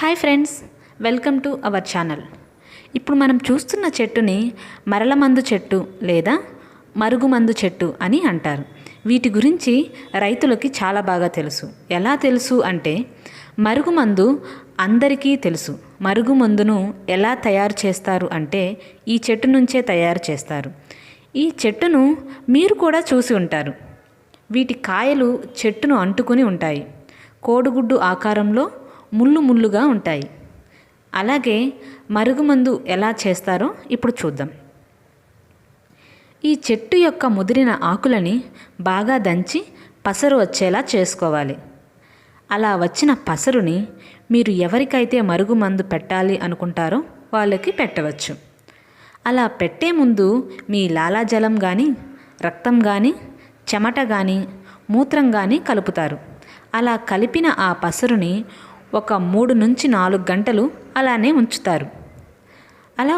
Hi friends welcome to our channel. ఇప్పుడు మనం చూస్తున్న చెట్టుని మరలమందు చెట్టు లేదా మరుగుమందు చెట్టు అని అంటారు. వీటి గురించి రైతులకి చాలా బాగా తెలుసు. ఎలా తెలుసు అంటే మరుగుమందు అందరికీ తెలుసు. మరుగుమందును ఎలా తయారు చేస్తారు అంటే ఈ చెట్టు నుంచే తయారు చేస్తారు. ఈ చెట్టును మీరు కూడా చూసి ఉంటారు. వీటి కాయలు చెట్టును అంటుకుని ఉంటాయి. కోడిగుడ్డు ఆకారంలో ముళ్ళు ముళ్ళుగా ఉంటాయి. అలాగే మరుగుమందు ఎలా చేస్తారో ఇప్పుడు చూద్దాం. ఈ చెట్టు యొక్క ముదిరిన ఆకులని బాగా దంచి పసరు వచ్చేలా చేసుకోవాలి. అలా వచ్చిన పసరుని మీరు ఎవరికైతే మరుగుమందు పెట్టాలి అనుకుంటారో వాళ్ళకి పెట్టవచ్చు. అలా పెట్టే ముందు మీ లాలాజలం కానీ రక్తం కానీ చెమట కానీ మూత్రం కానీ కలుపుతారు. అలా కలిపిన ఆ పసరుని ఒక మూడు నుంచి నాలుగు గంటలు అలానే ఉంచుతారు.